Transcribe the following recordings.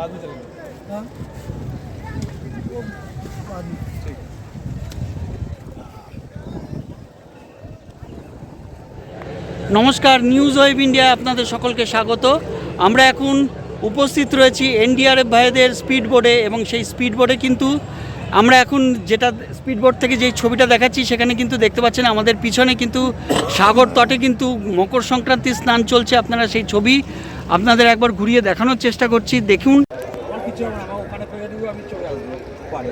बाद में चलेंगे हाँ वो बाद में ठीक है নমস্কার নিউজ ওয়েব ইন্ডিয়া আপনাদের সকলকে স্বাগত আমরা এখন উপস্থিত রয়েছি এনডিআরএফ ভাইদের স্পিড বোর্ডে এবং সেই স্পিড বোর্ডে কিন্তু আমরা এখন যেটা স্পিড বোর্ড থেকে যে ছবিটা দেখাচ্ছি সেখানে কিন্তু দেখতে পাচ্ছেন আমাদের পিছনে কিন্তু সাগর তটে কিন্তু মকর সংক্রান্তির স্নান চলছে আপনারা সেই ছবি আপনাদের একবার ঘুরিয়ে দেখানোর চেষ্টা করছি দেখুন কিছু না আমার ওখানে পেয়ে দেবো আমি চলে আসব পারে।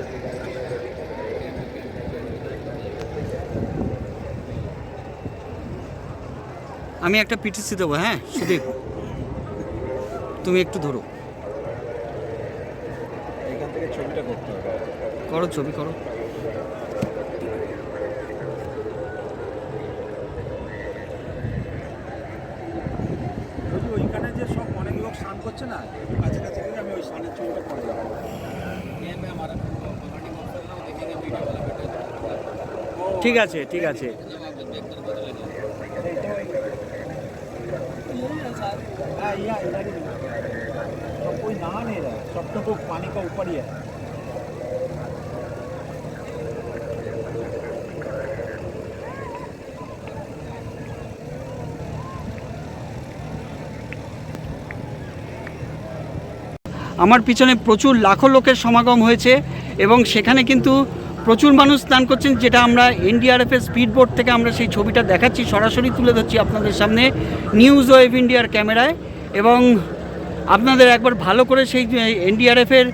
আমি একটা পিটিসি দেবো হ্যাঁ? সুদীপ তুমি একটু ধরো। এখান থেকে ছবিটা করতে হবে। করো ছবি করো। লোক স্নান করছে না কাছে কাছে গিয়ে আমি ওই স্নানের ছবিটা করে যাবো ঠিক আছে ঠিক আছে हाँ यहाँ इधर ही सब कोई नहा नहीं रहा सब तो वो पानी का ऊपर ही है আমার পিছনে প্রচুর লাখো লোকের সমাগম হয়েছে এবং সেখানে কিন্তু প্রচুর মানুষ স্নান করছেন, যেটা আমরা এনডিআরএফের স্পিড বোর্ড থেকে আমরা সেই ছবিটা দেখাচ্ছি। সরাসরি তুলে ধরছি আপনাদের সামনে নিউজ ওয়েভ ইন্ডিয়ার ক্যামেরায়। এবং আপনাদের একবার ভালো করে সেই এনডিআরএফের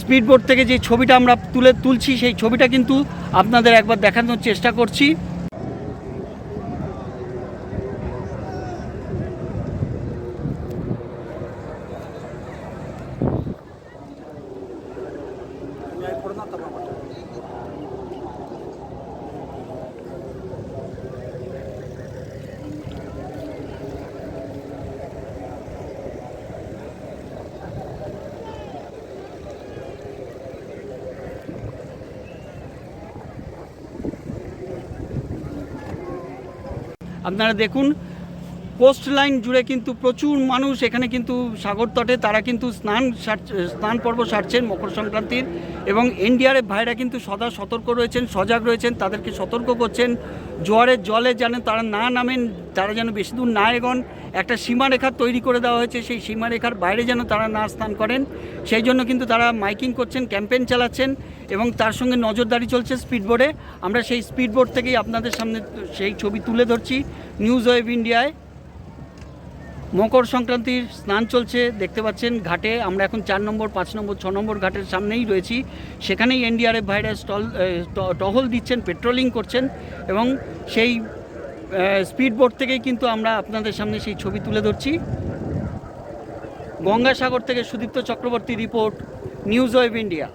স্পিড বোর্ড থেকে যে ছবিটা আমরা তুলে তুলছি, সেই ছবিটা কিন্তু আপনাদের একবার দেখানোর চেষ্টা করছি। আপনারা দেখুন কোস্ট লাইন জুড়ে কিন্তু প্রচুর মানুষ এখানে কিন্তু সাগর তটে, তারা কিন্তু স্নান স্নান পর্ব সারছেন মকর সংক্রান্তির এবং এনডিআরএফ ভাইরা কিন্তু সদা সতর্ক রয়েছেন, সজাগ রয়েছেন, তাদেরকে সতর্ক করছেন। জোয়ারের জলে যেন তারা না নামেন, তারা যেন বেশি দূর না এগোন। একটা সীমারেখা তৈরি করে দেওয়া হয়েছে, সেই সীমারেখার বাইরে যেন তারা না স্নান করেন। সেই জন্য কিন্তু তারা মাইকিং করছেন, ক্যাম্পেইন চালাচ্ছেন এবং তার সঙ্গে নজরদারি চলছে স্পিডবোর্ডে। আমরা সেই স্পিডবোর্ড থেকেই আপনাদের সামনে সেই ছবি তুলে ধরছি। নিউজ ওয়েব ইন্ডিয়ায় মকর সংক্রান্তির স্নান চলছে, দেখতে পাচ্ছেন ঘাটে। আমরা এখন চার নম্বর, পাঁচ নম্বর, ছ নম্বর ঘাটের সামনেই রয়েছি। সেখানেই এনডিআরএফ ভাইরা স্টল টহল দিচ্ছেন পেট্রোলিং করছেন এবং সেই স্পিড বোট থেকেই কিন্তু আমরা আপনাদের সামনে সেই ছবি তুলে ধরছি। গঙ্গাসাগর থেকে Sudipta Chakraborty report news web India